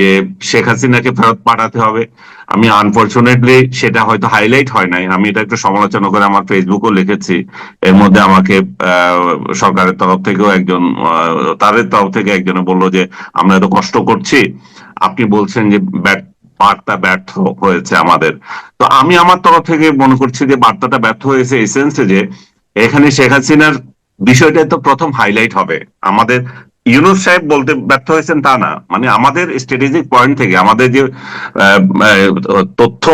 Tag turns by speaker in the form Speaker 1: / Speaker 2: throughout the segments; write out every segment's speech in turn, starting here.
Speaker 1: যে শেখ হাসিনাকে ফেরত পাঠাতে হবে। আমি আনফরচুনেটলি সেটা হয়তো হাইলাইট হয় নাই। আমি এটা একটু সমালোচনা করে আমার ফেসবুকও লিখেছি। এর মধ্যে আমাকে সরকারের তরফ থেকেও একজন তাদের তরফ থেকে একজনে বলল যে, আমরা এত কষ্ট করছি। আপনি বলছেন যে ব্যর্থ, বার্তা ব্যর্থ হয়েছে আমাদের। তো আমি আমার তরফ থেকে মনে করছি যে বার্তাটা ব্যর্থ হয়েছে এই সেন্সে যে, এখানে শেখ হাসিনার বিষয়টা তো প্রথম হাইলাইট হবে। আমাদের ইউনুস সাহেব বলতে ব্যর্থ হয়েছেন তা না। মানে আমাদের স্ট্র্যাটেজিক পয়েন্ট থেকে আমাদের যে তথ্য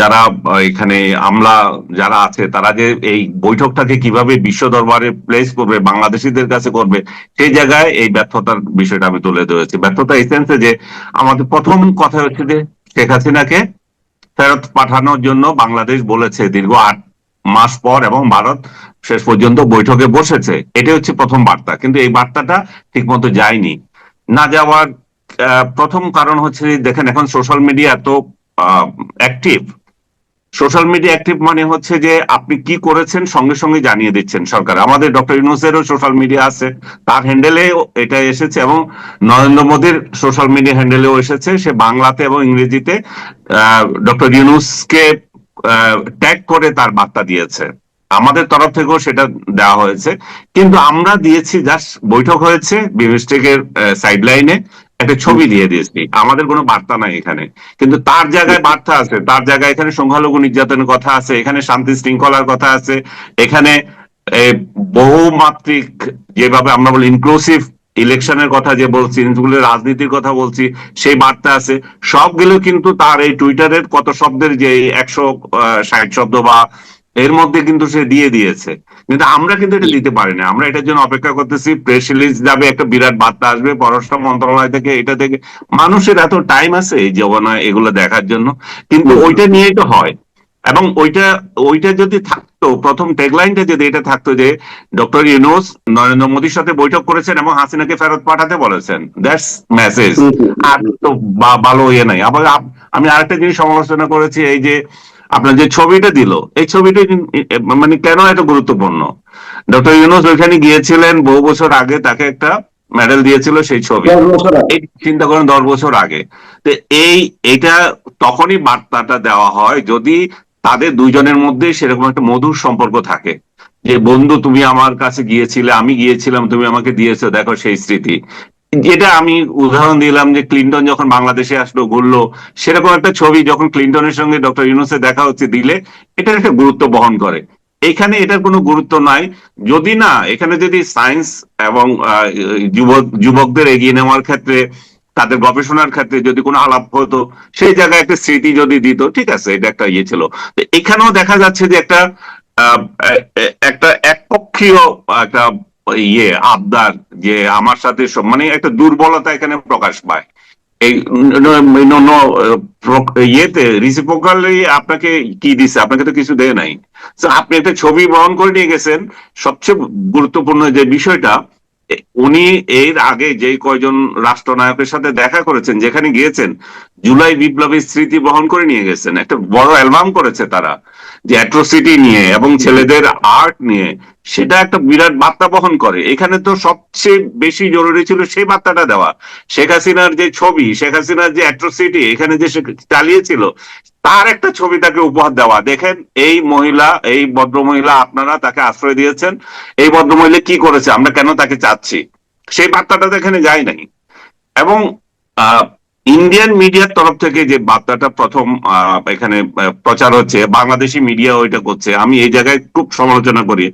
Speaker 1: যারা এখানে আমলা যারা আছে, তারা যে এই বৈঠকটাকে কীভাবে বিশ্ব দরবারে প্লেস করবে, বাংলাদেশিদের কাছে করবে, সেই জায়গায় এই ব্যর্থতার বিষয়টা আমি তুলে ধরেছি। ব্যর্থতা এই সেন্সে যে আমাদের প্রথম কথা হচ্ছে যে শেখ হাসিনাকে ফেরত পাঠানোর জন্য বাংলাদেশ বলেছে দীর্ঘ আট মাস পর এবং ভারত শেষ পর্যন্ত বৈঠকে বসেছে। এটাই হচ্ছে প্রথম বার্তা। কিন্তু এই বার্তাটা ঠিকমতো যায়নি। না যাওয়ার প্রথম কারণ হচ্ছে, দেখেন এখন সোশ্যাল মিডিয়া এত অ্যাক্টিভ সোশ্যাল মিডিয়া অ্যাক্টিভ মানে হচ্ছে যে, আপনি কি করেছেন সঙ্গে সঙ্গে জানিয়ে দিচ্ছেন সরকার। আমাদের ডক্টর ইউনুসেরও সোশ্যাল মিডিয়া আছে। তার হ্যান্ডেলে এটা এসেছে এবং নরেন্দ্র মোদীর সোশ্যাল মিডিয়া হ্যান্ডেলেও এসেছে। সে বাংলাতে এবং ইংরেজিতে ডক্টর ইউনুসকে ট্যাগ করে তার বার্তা দিয়েছে। আমাদের তরফ থেকেও সেটা দেওয়া হয়েছে। কিন্তু আমরা দিয়েছি, জাস্ট বৈঠক হয়েছে বিমস্টেকের সাইড লাইনে একটা ছবি দিয়ে দিয়েছি। আমাদের কোনো বার্তা নাই এখানে। কিন্তু তার জায়গায় বার্তা আছে। তার জায়গায় এখানে সংখ্যালঘু নির্যাতনের কথা আছে, এখানে শান্তি শৃঙ্খলার কথা আছে, এখানে বহুমাত্রিক, যেভাবে আমরা বলি ইনক্লুসিভ ইলেকশনের কথা যে বলছি রাজনীতির কথা বলছি সেই বার্তা আছে। সবগুলো কিন্তু তার এই টুইটারের কত শব্দের যে একশো ষাট শব্দ বা এর মধ্যে কিন্তু সে দিয়ে দিয়েছে। কিন্তু আমরা কিন্তু এটা দিতে পারি না। আমরা এটার জন্য অপেক্ষা করতেছি। প্রেস রিলিজ যাবে একটা বিরাট বার্তা আসবে পররাষ্ট্র মন্ত্রণালয় থেকে এটা থেকে। মানুষের এত টাইম আছে এই জমানা এগুলো দেখার জন্য। কিন্তু ওইটা নিয়েই তো হয়। এবং ওইটা ওইটা যদি থাকতো প্রথম ট্যাগলাইনটা যদি এটা থাকতো যে ডক্টর ইউনুস নরেন্দ্র মোদীর সাথে বৈঠক করেছেন এবং হাসিনাকে ফেরত পাঠাতে বলেছেন। দ্যাটস মেসেজ আর তো ভালো ইয়ে নাই। আবার আমি আরেকটা জিনিস সমালোচনা করেছি এই যে আপনার যে ছবিটা দিল এই ছবিটা মানে কেন এত গুরুত্বপূর্ণ? ডক্টর ইউনুস ওইখানে গিয়েছিলেন বহু বছর আগে তাকে একটা মেডেল দিয়েছিল সেই ছবি। চিন্তা করেন দশ বছর আগে। তো এই এটা তখনই বার্তাটা দেওয়া হয় যদি তাদের দুইজনের মধ্যে সেরকম একটা মধুর সম্পর্ক থাকে। যে, বন্ধু, তুমি আমার কাছে গিয়েছিলে, আমি গিয়েছিলাম, তুমি আমাকে দিয়েছ, দেখো সেই স্মৃতি। যেটা আমি উদাহরণ দিলাম যে, ক্লিন্টন যখন বাংলাদেশে আসলো, ঘুরলো, সেরকম একটা ছবি যখন ক্লিন্টনের সঙ্গে ডক্টর ইউনুসের দেখা হচ্ছে, দিলে, এটার একটা গুরুত্ব বহন করে। এখানে এটার কোনো গুরুত্ব নাই। যদি না, এখানে যদি সায়েন্স এবং যুবক, যুবকদের এগিয়ে নেওয়ার ক্ষেত্রে তাদের গবেষণার ক্ষেত্রে যদি কোনো আলাপ হতো, সেই জায়গায় একটা স্মৃতি যদি দিত, ঠিক আছে, এটা একটা ইয়ে ছিল। এখানেও দেখা যাচ্ছে যে একটা একটা একপক্ষীয় একটা ইয়ে আবদার যে আমার সাথে মানে একটা দুর্বলতা এখানে প্রকাশ পায়। এই ইয়েতে রিসিপোকালি আপনাকে কি দিছে? আপনাকে তো কিছু দেয় নাই। আপনি একটা ছবি বহন করে নিয়ে গেছেন। সবচেয়ে গুরুত্বপূর্ণ যে বিষয়টা উনি এর আগে যে কয়জন রাষ্ট্রনায়কের সাথে দেখা করেছেন, যেখানে গিয়েছেন, জুলাই বিপ্লবের স্মৃতি বহন করে নিয়ে গেছেন। একটা বড় অ্যালবাম করেছে তারা, যে অ্যাট্রোসিটি নিয়ে এবং ছেলেদের আর্ট নিয়ে। সেটা একটা বিরাট বার্তা বহন করে। এখানে তো সবচেয়ে বেশি জরুরি ছিল সেই বার্তাটা দেওয়া। শেখ হাসিনার যে ছবি, শেখ হাসিনার যে অ্যাট্রোসিটি এখানে যে চালিয়েছিল, তার একটা ছবি তাকে উপহার দেওয়া। দেখেন, এই মহিলা, এই ভদ্র মহিলা আপনারা তাকে আশ্রয় দিয়েছেন। এই ভদ্র মহিলা কি করেছে? আমরা কেন তাকে চাচ্ছি? সেই বার্তাটা তো এখানে যায় নাই। এবং ইন্ডিয়ান মিডিয়ার তরফ থেকে যে বার্তাটা প্রথম এখানে প্রচার হচ্ছে বাংলাদেশি মিডিয়া ওইটা করছে আমি এই জায়গায় খুব সমালোচনা করি।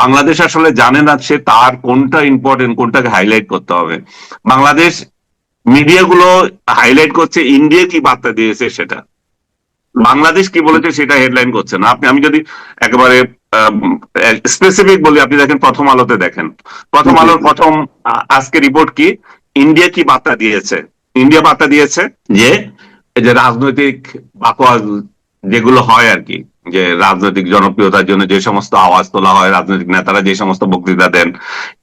Speaker 1: বাংলাদেশ আসলে জানে না সে তার কোনটা ইম্পর্টেন্ট কোনটাকে হাইলাইট করতে হবে। বাংলাদেশ মিডিয়াগুলো হাইলাইট করছে ইন্ডিয়া কি বার্তা দিয়েছে সেটা। বাংলাদেশ কি বলেছে সেটা হেডলাইন করছে না। আপনি আমি যদি একেবারে স্পেসিফিক বলি আপনি দেখেন প্রথম আলোতে দেখেন। প্রথম আলোর প্রথম আজকে রিপোর্ট কি? ইন্ডিয়া কি বার্তা দিয়েছে? ইন্ডিয়া বার্তা দিয়েছে যে যে রাজনৈতিক বাকওয়াজ যেগুলো হয় আর কি যে রাজনৈতিক জনপ্রিয়তার জন্য যে সমস্ত আওয়াজ তোলা হয় রাজনৈতিক নেতারা যে সমস্ত বক্তৃতা দেন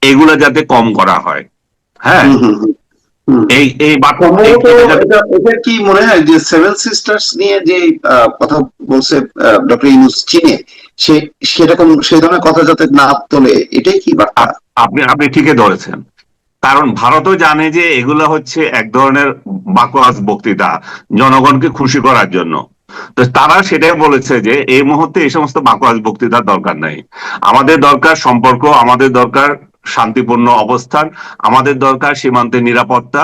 Speaker 1: এগুলো যাতে কম করা হয়। হ্যাঁ। এই এই
Speaker 2: কি মনে হয় যে সেভেন সিস্টার্স নিয়ে যে কথা বলছে ডক্টর ইউনুস চীনে সে সেরকম সেই ধরনের কথা যাতে না তোলে এটাই কি বার্তা?
Speaker 1: আপনি আপনি ঠিকই ধরেছেন। কারণ ভারতও জানে যে এগুলো হচ্ছে এক ধরনের বাকোয়াস বক্তৃতা জনগণকে খুশি করার জন্য। তো তারা সেটাই বলেছে যে এই মুহূর্তে এই সমস্ত বাকোয়াস বক্তৃতার দরকার নাই। আমাদের দরকার সম্পর্ক, আমাদের দরকার শান্তিপূর্ণ অবস্থান, আমাদের দরকার সীমান্তের নিরাপত্তা।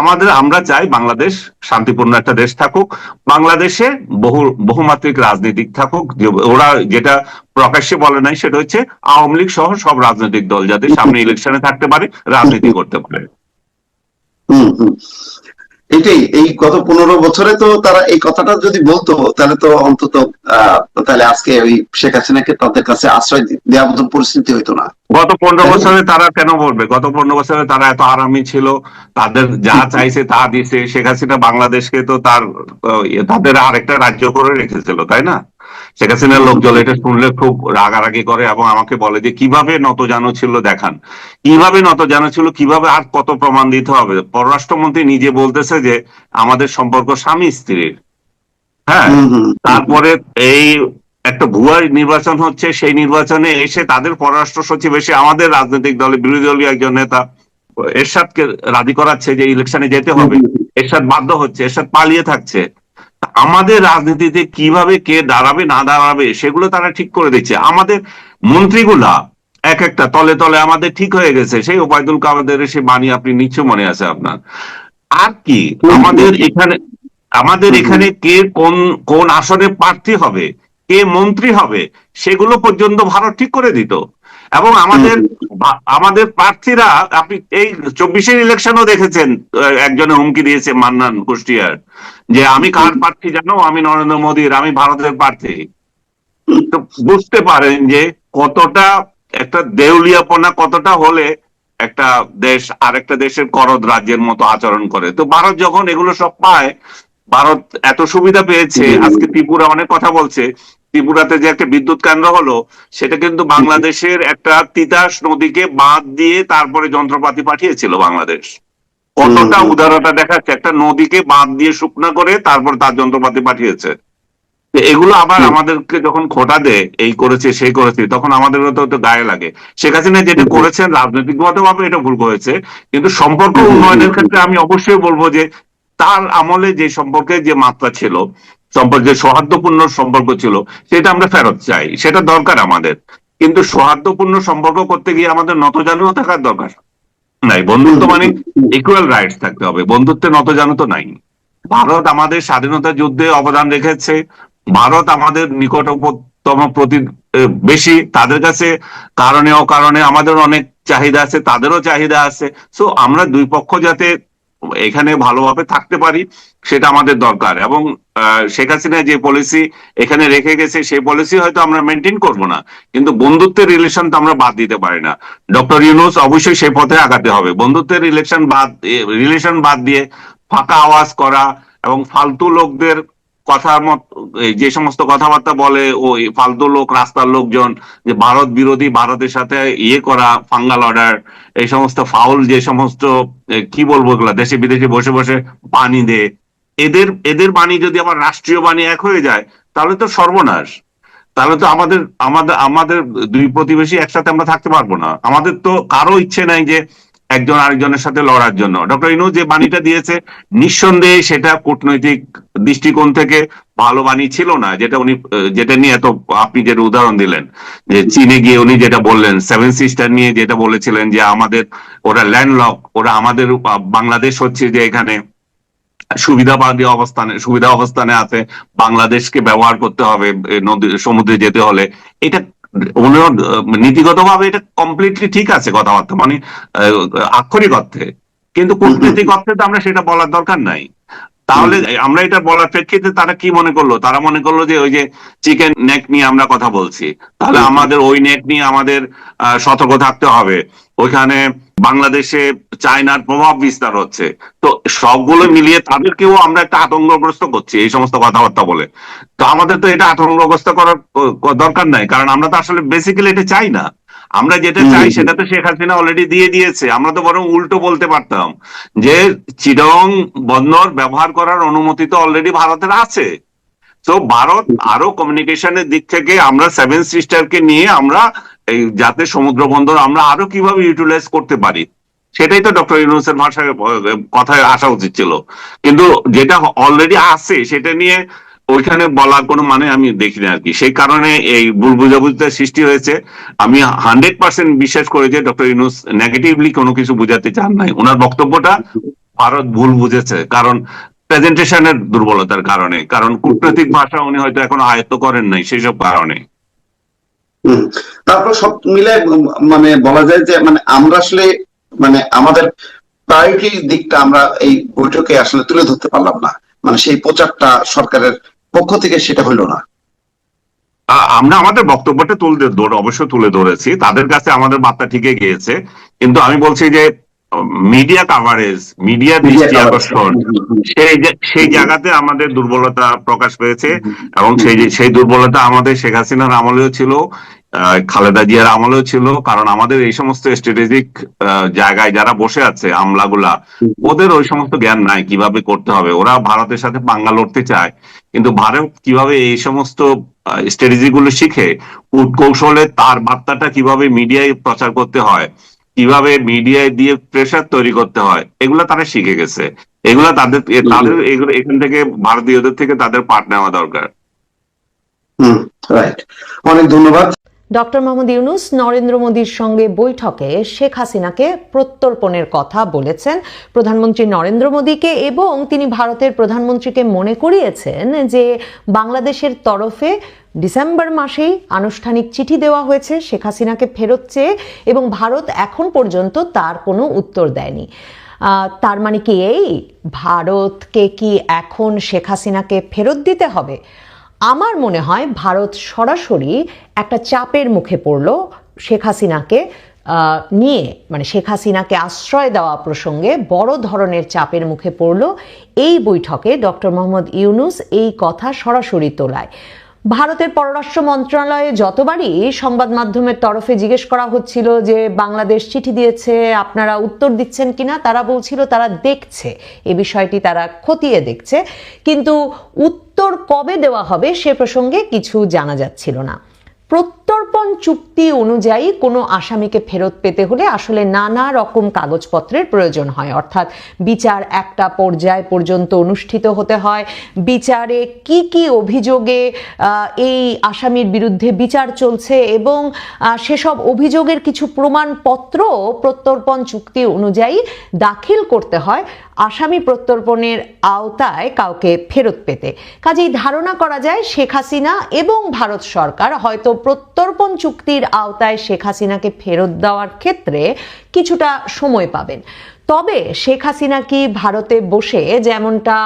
Speaker 1: আমাদের, আমরা চাই বাংলাদেশ শান্তিপূর্ণ একটা দেশ থাকুক। বাংলাদেশে বহু, বহুমাত্রিক রাজনীতিক থাকুক। ওরা যেটা প্রকাশ্যে বলে নাই সেটা হচ্ছে আওয়ামী লীগ সহ সব রাজনৈতিক দল যাতে সামনে ইলেকশনে থাকতে পারে, রাজনীতি করতে পারে।
Speaker 2: এটাই, এই গত পনেরো বছরে তো তারা এই কথাটা যদি বলতো, তাহলে তো অন্তত তাহলে আজকে ওই শেখ হাসিনাকে তাদের কাছে আশ্রয় দেওয়ার পরিস্থিতি হইতো না।
Speaker 1: গত পনেরো বছরে তারা কেন বলবে? গত পনেরো বছরে তারা এত আরামী ছিল তাদের যা চাইছে তা দিছে। শেখ হাসিনা বাংলাদেশকে তো তার ইয়ে, তাদের আরেকটা রাজ্য করে রেখেছিল তাই না? শেখ হাসিনার লোকজন এটা শুনলে খুব রাগারাগি করে এবং আমাকে বলে যে কীভাবে নতজানু ছিল দেখান? কীভাবে নতজানু ছিল? কীভাবে আর কত প্রমাণ দিতে হবে? পররাষ্ট্রমন্ত্রী নিজে বলতেছে যে আমাদের সম্পর্ক স্বামী স্ত্রীর। হ্যাঁ তারপরে এই একটা ভুয়া নির্বাচন হচ্ছে সেই নির্বাচনে এসে তাদের পররাষ্ট্র সচিব এসে আমাদের রাজনৈতিক দলের বিরোধী দলীয় একজন নেতা এরশাদকে রাজি করাচ্ছে যে ইলেকশনে যেতে হবে। এরশাদ বাধ্য হচ্ছে এরশাদ পালিয়ে থাকছে। আমাদের রাজনীতিতে কীভাবে কে দাঁড়াবে না দাঁড়াবে সেগুলো তারা ঠিক করে দিচ্ছে। আমাদের মন্ত্রীগুলা এক একটা তলে তলে আমাদের ঠিক হয়ে গেছে। সেই ওবায়দুল কাদের সে বাণী আপনি নিশ্চয় মনে আছে আপনার। আর কি আমাদের এখানে আমাদের এখানে কে কোন কোন আসনে প্রার্থী হবে কে মন্ত্রী হবে সেগুলো পর্যন্ত ভারত ঠিক করে দিত। এবং আমাদের আমাদের প্রার্থীরা আপনি এই চব্বিশের ইলেকশনও দেখেছেন একজনে হুমকি দিয়েছে মান্নান কুষ্টিয়ার যে আমি কার প্রার্থী জানো? আমি নরেন্দ্র মোদীর আমি ভারতের প্রার্থী। তো বুঝতে পারেন যে কতটা একটা দেউলিয়াপনা কতটা হলে একটা দেশ আরেকটা দেশের করদ রাজ্যের মতো আচরণ করে। তো ভারত যখন এগুলো সব পায় ভারত এত সুবিধা পেয়েছে আজকে ত্রিপুরা অনেক কথা বলছে ত্রিপুরাতে যে একটা বিদ্যুৎ কেন্দ্র হলো সেটা কিন্তু বাংলাদেশের একটা তিতাস নদীকে বাঁধ দিয়ে তারপরে যন্ত্রপাতি পাঠিয়েছিল বাংলাদেশ। কতটা। উদারতা দেখাচ্ছে একটা নদীকে বাঁধ দিয়ে শুকনা করে তারপর তার যন্ত্রপাতি পাঠিয়েছে। এগুলো আবার আমাদেরকে যখন খোটা দেয় এই করেছে সেই করেছে তখন আমাদের তো গায়ে লাগে। শেখ হাসিনা যেটা। করেছেন রাজনৈতিকগত ভাবে এটা ভুল করেছে কিন্তু সম্পর্ক উন্নয়নের ক্ষেত্রে আমি অবশ্যই বলব যে তার আমলে যে সম্পর্কের যে মাত্রা ছিল, সম্পর্কে সৌহার্দ্যপূর্ণ সম্পর্ক ছিল, সেটা আমরা ফেরত চাই। সেটা দরকার আমাদের। কিন্তু সৌহার্দ্যপূর্ণ সম্পর্ক করতে গিয়ে আমাদের নতজানুও থাকার দরকার নাই। বন্ধুত্ব মানে ইকুয়াল রাইটস থাকতে হবে। বন্ধুত্বে নতজানু তো নাই। ভারত আমাদের স্বাধীনতা যুদ্ধে অবদান রেখেছে। ভারত আমাদের নিকটতম প্রতি বেশি তাদের কাছে কারণে অকারণে আমাদের অনেক চাহিদা আছে, তাদেরও চাহিদা আছে। সো আমরা দুই পক্ষ যাতে এখানে ভালোভাবে থাকতে পারি, সেটা আমাদের দরকার। এবং শেখ হাসিনা যে পলিসি এখানে রেখে গেছে, সেই পলিসি হয়তো আমরা মেনটেন করব না। কিন্তু বন্ধুত্বের রিলেশন তো আমরা বাদ দিতে পারি না। ডক্টর ইউনুস অবশ্যই সেই পথে আগাতে হবে। বন্ধুত্বের রিলেশন বাদ রিলেশন বাদ দিয়ে ফাঁকা আওয়াজ করা এবং ফালতু লোকদের কথার মত যে সমস্ত কথাবার্তা বলে ওই ফালতু লোক, রাস্তার লোকজন, যে ভারত বিরোধী, ভারতের সাথে ইয়ে করা, ফাঙ্গাল অর্ডার, এই সমস্ত ফাউল, যে সমস্ত কি বলব এগুলা, দেশে বিদেশে বসে বসে বাণী দে। এদের এদের বাণী যদি আবার রাষ্ট্রীয় বাণী এক হয়ে যায়, তাহলে তো সর্বনাশ। তাহলে তো আমাদের আমাদের আমাদের দুই প্রতিবেশী একসাথে আমরা থাকতে পারব না। আমাদের তো কারও ইচ্ছে নাই যে একজন আরেকজনের সাথে লড়ার জন্য। ডক্টর ইনু, যে বাণীটা দিয়েছে, নিঃসন্দেহে সেটা কূটনৈতিক দৃষ্টিকোণ থেকে ভালো বাণী ছিল না, যেটা উনি, যেটা নিয়ে এত, আপনি যেটা উদাহরণ দিলেন, যে চীনে গিয়ে উনি যেটা বললেন, সেভেন সিস্টার নিয়ে যেটা বলেছিলেন যে আমাদের, ওরা ল্যান্ডলক, ওরা আমাদের বাংলাদেশ হচ্ছে যে এখানে সুবিধাবাদী অবস্থানে, সুবিধা অবস্থানে আছে, বাংলাদেশকে ব্যবহার করতে হবে নদী, সমুদ্রে যেতে হলে। এটা নীতিগত ভাবে এটা কমপ্লিটলি ঠিক আছে কথাবার্তা মানে আক্ষরিক অর্থে কিন্তু কূটনৈতিক অর্থে তো আমরা সেটা বলার দরকার নাই। তাহলে আমরা এটা বলার প্রেক্ষিতে তারা কি মনে করল? তারা মনে করল যে ওই যে চিকেন নেক নিয়ে আমরা কথা বলছি। তাহলে আমাদের ওই নেক নিয়ে আমাদের আহ, সতর্ক থাকতে হবে। ওইখানে বাংলাদেশে চায়নার প্রভাব বিস্তার হচ্ছে। তো সবগুলো মিলিয়ে তাদেরকেও আমরা একটা আতঙ্কগ্রস্ত করছি এই সমস্ত কথাবার্তা বলে। তো আমাদের তো এটা আতঙ্কগ্রস্ত করার দরকার নাই কারণ আমরা তো আসলে বেসিক্যালি এটা চাই না। আমরা যেটা চাই সেটা তো শেখ হাসিনা অলরেডি দিয়ে দিয়েছে। আমরা তো বরং উল্টো বলতে পারতাম যে চিরং বন্দর ব্যবহার করার অনুমতি তো অলরেডি ভারতের আছে। তো ভারত আরও কমিউনিকেশনের দিক থেকে আমরা সেভেন সিস্টারকে নিয়ে আমরা এই যাতে সমুদ্র বন্দর আমরা আরও কীভাবে ইউটিলাইজ করতে পারি, সেটাই তো ডক্টর ইউনুসের ভাষায় কথায় আসা উচিত ছিল। কিন্তু যেটা অলরেডি আছে, সেটা নিয়ে ওইখানে বলার কোনো মানে আমি দেখি না আর কি। সেই কারণে এই ভুল বুঝাবুঝিটা সৃষ্টি হয়েছে। আমি হান্ড্রেড পার্সেন্ট বিশ্বাস করি যে ডক্টর ইউনুস নেগেটিভলি কোনো কিছু বুঝাতে চান নাই। ওনার বক্তব্যটা ভারত ভুল বুঝেছে, কারণ প্রেজেন্টেশনের দুর্বলতার কারণে। কারণ কূটনৈতিক ভাষা উনি হয়তো এখনও আয়ত্ত করেন নাই সেসব কারণে।
Speaker 2: হুম। তারপর সব মিলে মানে বলা যায় যে মানে আমরা আসলে মানে আমাদের প্রায়োরিটি দিকটা আমরা এই বৈঠকে আসলে তুলে ধরতে পারলাম না। মানে সেই প্রচারটা সরকারের পক্ষ থেকে সেটা হলো না।
Speaker 1: আমরা আমাদের বক্তব্যটা তুলে ধরে অবশ্য তুলে ধরেছি। তাদের কাছে আমাদের বার্তা ঠিকই গিয়েছে। কিন্তু আমি বলছি যে মিডিয়া কাভারেজ মিডিয়া দৃষ্টি আকর্ষণ সেই সেই জায়গাতে আমাদের দুর্বলতা প্রকাশ পেয়েছে। এবং সেই সেই দুর্বলতা আমাদের শেখ হাসিনার আমলেও ছিল। খালেদা জিয়ার আমলেও ছিল কারণ আমাদের এই সমস্ত স্ট্র্যাটেজিক জায়গায় যারা বসে আছে আমলাগুলা ওদের ওই সমস্ত জ্ঞান নাই কীভাবে করতে হবে। ওরা ভারতের সাথে পাঙ্গা লড়তে চায় কিন্তু ভারত কীভাবে এই সমস্ত স্ট্র্যাটেজি গুলো শিখে কৌশলে তার বার্তাটা কীভাবে মিডিয়ায় প্রচার করতে হয় কীভাবে মিডিয়ায় দিয়ে প্রেশার তৈরি করতে হয় এগুলো তারা শিখে গেছে। এগুলা তাদের তাদের এগুলো এখান থেকে ভারতীয়দের থেকে তাদের পাঠ নেওয়া দরকার।
Speaker 2: হুম রাইট অনেক ধন্যবাদ।
Speaker 3: ডক্টর মোহাম্মদ ইউনুস নরেন্দ্র মোদীর সঙ্গে বৈঠকে শেখ হাসিনাকে প্রত্যর্পণের কথা বলেছেন। প্রধানমন্ত্রী নরেন্দ্র মোদীকে এবং তিনি ভারতের প্রধানমন্ত্রীকে মনে করিয়েছেন যে বাংলাদেশের তরফে ডিসেম্বর মাসেই আনুষ্ঠানিক চিঠি দেওয়া হয়েছে শেখ হাসিনাকে ফেরত চেয়ে এবং ভারত এখন পর্যন্ত তার কোনো উত্তর দেয়নি। তার মানে কি এই? ভারতকে কি এখন শেখ হাসিনাকে ফেরত দিতে হবে? আমার মনে হয় ভারত সরাসরি একটা চাপের মুখে পড়ল শেখ হাসিনাকে নিয়ে। মানে শেখ হাসিনাকে আশ্রয় দেওয়া প্রসঙ্গে বড় ধরনের চাপের মুখে পড়ল এই বৈঠকে ডক্টর মোহাম্মদ ইউনুস এই কথা সরাসরি তোলায়। ভারতের পররাষ্ট্র মন্ত্রণালয়ে যতবারই সংবাদ মাধ্যমের তরফে জিজ্ঞেস করা হচ্ছিল যে বাংলাদেশ চিঠি দিয়েছে, আপনারা উত্তর দিচ্ছেন কিনা, তারা বলছিল তারা দেখছে, এ বিষয়টি তারা খতিয়ে দেখছে। কিন্তু উত্তর কবে দেওয়া হবে সে প্রসঙ্গে কিছু জানা যাচ্ছিল না। প্রত্যর্পণ চুক্তি অনুযায়ী কোনো আসামিকে ফেরত পেতে হলে আসলে নানা রকম কাগজপত্রের প্রয়োজন হয়। অর্থাৎ বিচার একটা পর্যায় পর্যন্ত অনুষ্ঠিত হতে হয়। বিচারে কি কি অভিযোগে এই আসামির বিরুদ্ধে বিচার চলছে এবং সেসব অভিযোগের কিছু প্রমাণপত্র প্রত্যর্পণ চুক্তি অনুযায়ী দাখিল করতে হয় আসামি প্রত্যর্পণের আওতায় কাউকে ফেরত পেতে। কাজেই ধারণা করা যায় শেখ হাসিনা এবং ভারত সরকার হয়তো প্রত্যর্পণ চুক্তির আওতায় শেখ হাসিনাকে ফেরত দেওয়ার ক্ষেত্রে কিছুটা সময় পাবেন। তবে শেখ হাসিনা কি ভারতে বসে, যেমনটা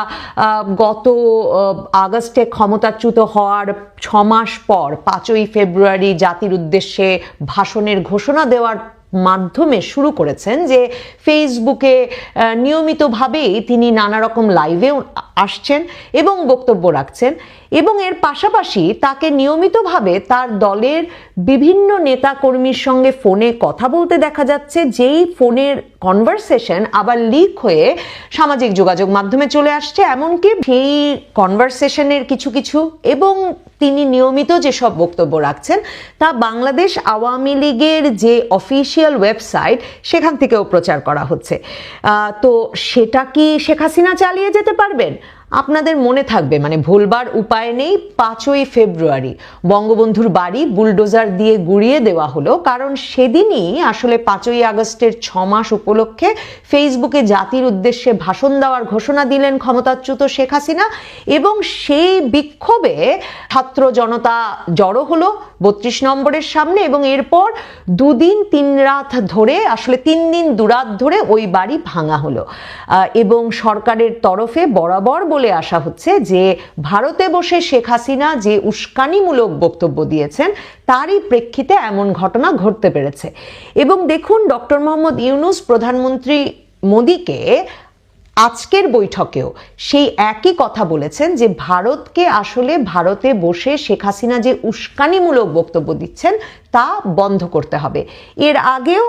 Speaker 3: গত আগস্টে ক্ষমতাচ্যুত হওয়ার ছ মাস পর, পাঁচই ফেব্রুয়ারি জাতির উদ্দেশ্যে ভাষণের ঘোষণা দেওয়ার মাধ্যমে শুরু করেছেন যে ফেসবুকে নিয়মিতভাবেই তিনি নানা রকম লাইভে আসছেন এবং বক্তব্য রাখছেন এবং এর পাশাপাশি তাকে নিয়মিতভাবে তার দলের বিভিন্ন নেতা কর্মীর সঙ্গে ফোনে কথা বলতে দেখা যাচ্ছে, যেই ফোনের কনভারসেশন আবার লিক হয়ে সামাজিক যোগাযোগ মাধ্যমে চলে আসছে, এমনকি সেই কনভারসেশনের কিছু কিছু এবং তিনি নিয়মিত যেসব বক্তব্য রাখছেন, তা বাংলাদেশ আওয়ামী লীগের যে অফিসিয়াল ওয়েবসাইট, সেখান থেকেও প্রচার করা হচ্ছে। তো সেটা কি শেখ হাসিনা চালিয়ে যেতে পারবেন? আপনাদের মনে থাকবে মানে ভুলবার উপায় নেই, পাঁচই ফেব্রুয়ারি। বঙ্গবন্ধুর বাড়ি বুলডোজার দিয়ে গুড়িয়ে দেওয়া হলো, কারণ সেদিনই আসলে পাঁচই আগস্টের ছ মাস উপলক্ষে ফেসবুকে জাতির উদ্দেশ্যে ভাষণ দেওয়ার ঘোষণা দিলেন ক্ষমতাচ্যুত শেখ হাসিনা, এবং সেই বিক্ষোভে ছাত্র জনতা জড়ো হলো বত্রিশ নম্বরের সামনে, এবং এরপর দুদিন তিন রাত ধরে, আসলে তিন দিন দুরাত ধরে ওই বাড়ি ভাঙা হলো। এবং সরকারের তরফে বরাবর বলে আসা হচ্ছে যে ভারতে বসে শেখ হাসিনা যে উস্কানিমূলক বক্তব্য দিয়েছেন, তারই প্রেক্ষিতে এমন ঘটনা ঘটতে পেরেছে। এবং দেখুন, ডক্টর মোহাম্মদ ইউনুস প্রধানমন্ত্রী মোদীকে আজকের বৈঠকেও সেই একই কথা বলেছেন যে ভারতকে আসলে ভারতে বসে শেখ হাসিনা যে উস্কানিমূলক বক্তব্য দিচ্ছেন, তা বন্ধ করতে হবে। এর আগেও